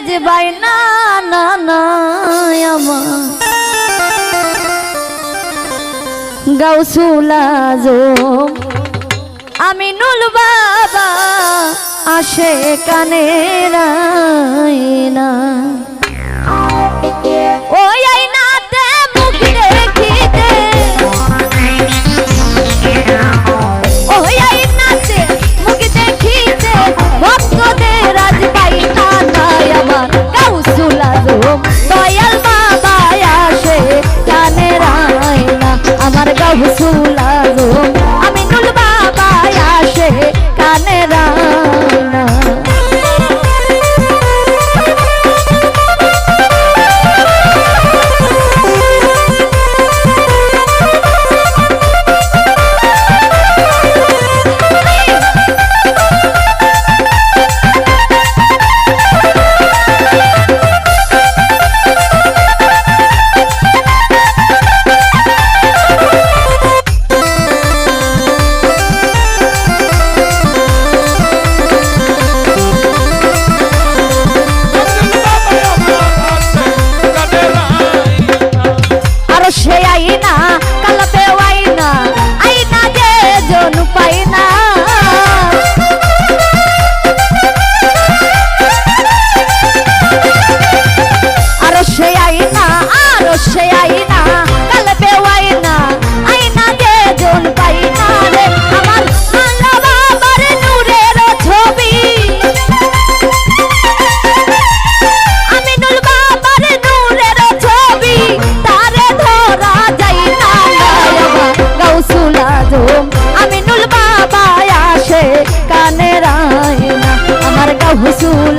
রাজবাই না আমার। গাউসুলা আমি নুল বাবা আসে কানে না ওই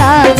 la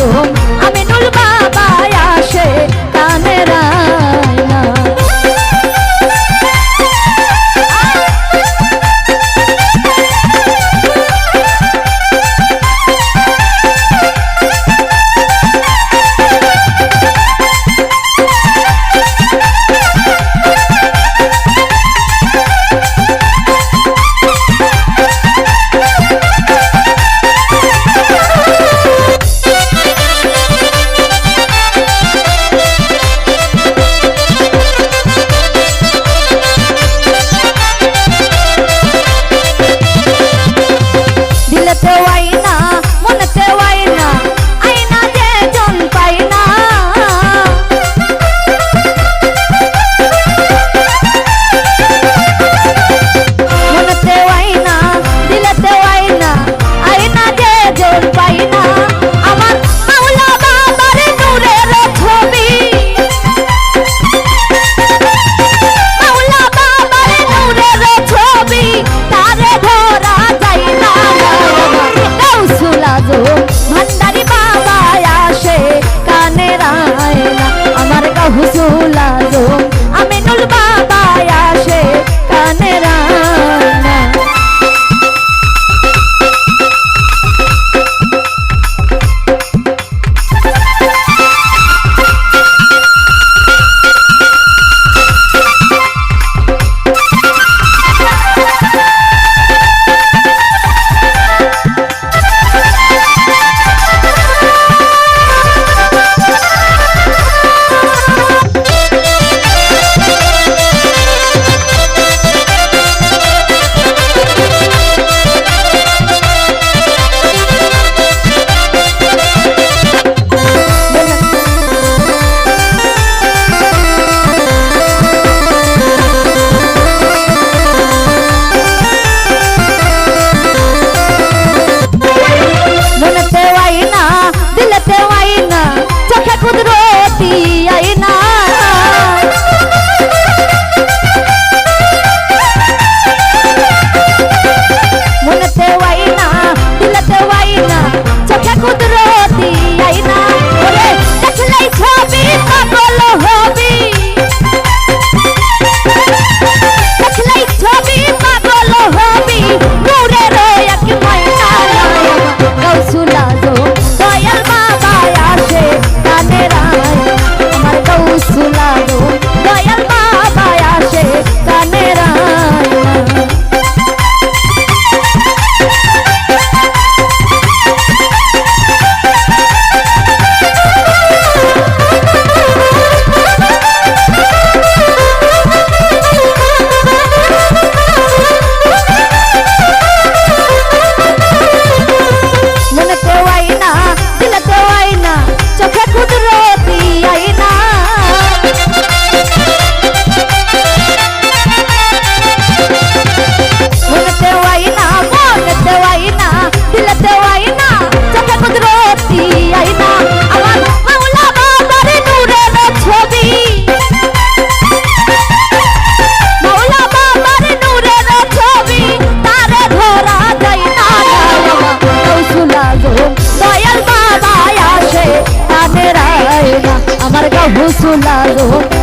রসুল আলো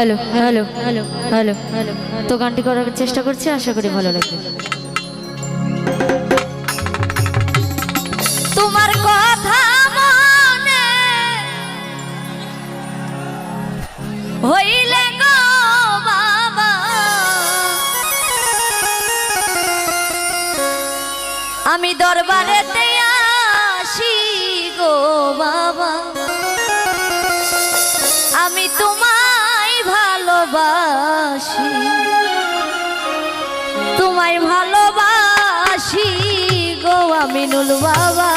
hello hello hello hello hello. তো গানটি করার চেষ্টা করছি, আশা করি ভালো লাগবে। তোমার কথা মনে হইলে গো বাবা। আমি দরবারে వినులు వావా